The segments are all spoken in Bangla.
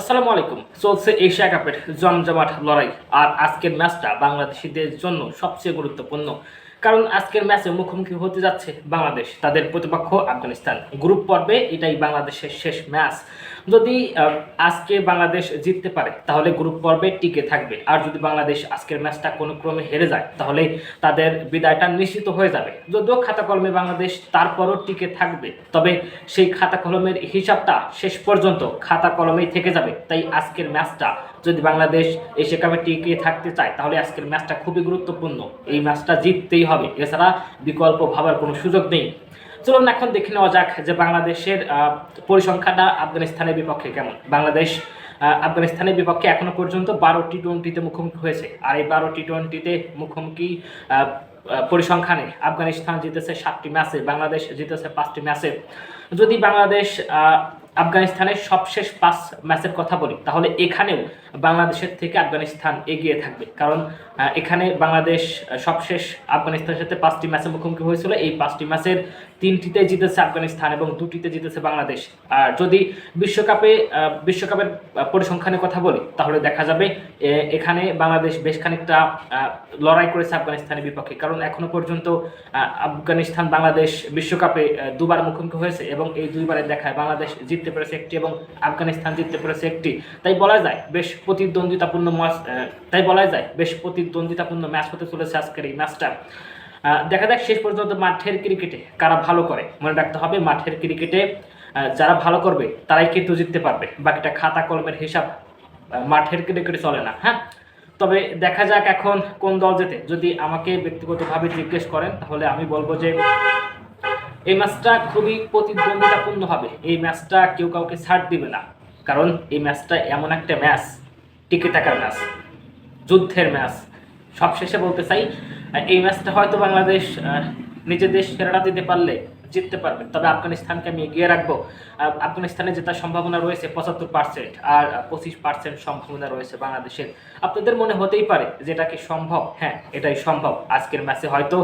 আসসালামু আলাইকুম। চলছে এশিয়া কাপের জমজমাট লড়াই। আর আজকের ম্যাচটা বাংলাদেশিদের জন্য সবচেয়ে গুরুত্বপূর্ণ। কারণ আজকের ম্যাচে মুখোমুখি হতে যাচ্ছে বাংলাদেশ, তাদের প্রতিপক্ষ আফগানিস্তান। গ্রুপ পর্বে এটাই বাংলাদেশের শেষ ম্যাচ। যদি আজকে বাংলাদেশ জিততে পারে, তাহলে গ্রুপ পর্বে টিকে থাকবে। আর যদি বাংলাদেশ আজকের ম্যাচটা কোনো ক্রমে হেরে যায়, তাহলে তাদের বিদায়টা নিশ্চিত হয়ে যাবে। যদিও খাতা কলমে বাংলাদেশ তারপরও টিকে থাকবে, তবে সেই খাতা কলমের হিসাবটা শেষ পর্যন্ত খাতা কলমেই থেকে যাবে। তাই আজকের ম্যাচটা যদি বাংলাদেশ এশিয়া কাপে টিকে থাকতে চায়, তাহলে আজকের ম্যাচটা খুবই গুরুত্বপূর্ণ। এই ম্যাচটা জিততেই হবে। এছাড়া বিকল্প ভাবার কোনো সুযোগ নেই। চলুন এখন দেখে নেওয়া যাক যে বাংলাদেশের পরিসংখ্যাটা আফগানিস্তানের বিপক্ষে কেমন। বাংলাদেশ আফগানিস্তানের বিপক্ষে এখনও পর্যন্ত বারো টি টোয়েন্টিতে মুখোমুখি হয়েছে। আর এই বারো টি টোয়েন্টিতে মুখোমুখি পরিসংখ্যানে আফগানিস্তান জিতেছে সাতটি ম্যাচে, বাংলাদেশ জিতেছে পাঁচটি ম্যাচে। যদি বাংলাদেশ আফগানিস্তানের সবশেষ পাঁচ ম্যাচের কথা বলি, তাহলে এখানেও বাংলাদেশের থেকে আফগানিস্তান এগিয়ে থাকবে। কারণ এখানে বাংলাদেশ সবশেষ আফগানিস্তানের সাথে পাঁচটি ম্যাচে মুখোমুখি হয়েছিল। এই পাঁচটি ম্যাচের তিনটিতে জিতেছে আফগানিস্তান এবং দুটিতে জিতেছে বাংলাদেশ। আর যদি বিশ্বকাপে বিশ্বকাপের পরিসংখ্যানের কথা বলি, তাহলে দেখা যাবে এখানে বাংলাদেশ বেশ খানিকটা লড়াই করেছে আফগানিস্তানের বিপক্ষে। কারণ এখনও পর্যন্ত আফগানিস্তান বাংলাদেশ বিশ্বকাপে দুবার মুখোমুখি হয়েছে এবং এই দুইবারে দেখায় বাংলাদেশ জিততে পেরেছে একটি এবং আফগানিস্তান জিততে পেরেছে একটি তাই বলা যায়, বেশ প্রতিদ্বন্দ্বিতাপূর্ণ ম্যাচ তাই বলা যায়, বেশ প্রতিদ্বন্দ্বিতাপূর্ণ ম্যাচ হতে চলেছে আজকের এই ম্যাচটা। দেখা যাক শেষ পর্যন্ত মাঠের ক্রিকেটে কারা ভালো করে। মনে রাখতে হবে, মাঠের ক্রিকেটে যারা ভালো করবে, তারাই কিন্তু জিততে পারবে। বাকিটা খাতা কলমের হিসাব মাঠের ক্রিকেটে চলে না হ্যাঁ? তবে দেখা যাক এখন কোন দল জেতে। যদি আমাকে ব্যক্তিগতভাবে জিজ্ঞেস করেন, তাহলে আমি বলব যে এই ম্যাচটা খুবই প্রতিদ্বন্দ্বিতাপূর্ণ হবে। এই ম্যাচটা কেউ কাউকে ছাড় দিবে না। কারণ এই ম্যাচটা এমন একটা ম্যাচ টিকে থাকার ম্যাচ যুদ্ধের ম্যাচ সবশেষে বলতে চাই এই ম্যাচটা হয়তো বাংলাদেশ নিজের দেশ সেরাটা দিতে পারলে জিততে পারবেন তবে আফগানিস্তানকে আমি এগিয়ে রাখব। আফগানিস্তানে জেতার সম্ভাবনা রয়েছে, পঁচাত্তর পার্সেন্ট আর পঁচিশ পার্সেন্ট সম্ভাবনা রয়েছে বাংলাদেশের। আপনাদের মনে হতেই পারে যে এটা কি সম্ভব? হ্যাঁ এটাই সম্ভব। আজকের ম্যাচে হয়তো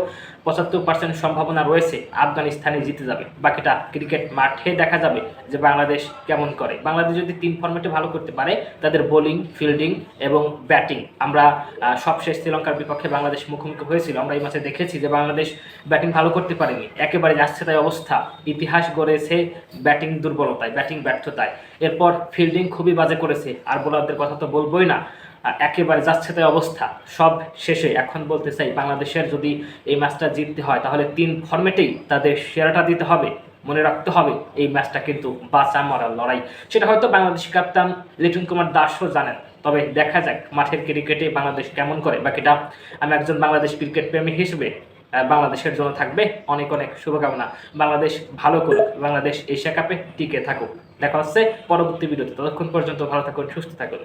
পঁচাত্তর পার্সেন্ট সম্ভাবনা রয়েছে আফগানিস্তানে জিতে যাবে। বাকিটা ক্রিকেট মাঠে দেখা যাবে যে বাংলাদেশ কেমন করে। বাংলাদেশ যদি তিন ফর্মেটে ভালো করতে পারে, তাদের বোলিং ফিল্ডিং এবং ব্যাটিং আমরা সবশেষ শ্রীলঙ্কার বিপক্ষে বাংলাদেশ মুখোমুখি হয়েছিল। আমরা এই ম্যাচে দেখেছি যে বাংলাদেশ ব্যাটিং ভালো করতে পারেনি। একেবারে যাচ্ছে তাই অবস্থা। ইতিহাস গড়েছে ব্যাটিং দুর্বলতায়, ব্যাটিং ব্যর্থতায়। এরপর ফিল্ডিং খুবই বাজে করেছে, আর বোলারদের কথা তো বলবোই না। একেবারে যাচ্ছে তাই অবস্থা। সব শেষে এখন বলতে চাই, বাংলাদেশের যদি এই ম্যাচটা জিততে হয়, তাহলে তিন ফর্মেটেই তাদের সেরাটা দিতে হবে, মনে রাখতে হবে। এই ম্যাচটা কিন্তু বাঁচা মরার লড়াই। সেটা হয়তো বাংলাদেশি কাপ্তান লিটন কুমার দাসও জানেন, তবে দেখা যাক মাঠের ক্রিকেটে বাংলাদেশ কেমন করে। বাকিটা, আমি একজন বাংলাদেশ ক্রিকেট প্রেমী হিসেবে বাংলাদেশের জন্য থাকবে। অনেক অনেক শুভকামনা। বাংলাদেশ ভালো করুক, বাংলাদেশ এশিয়া কাপে টিকে থাকুক। দেখা হচ্ছে পরবর্তী ভিডিওতে। ততক্ষণ পর্যন্ত ভালো থাকুন, সুস্থ থাকুন।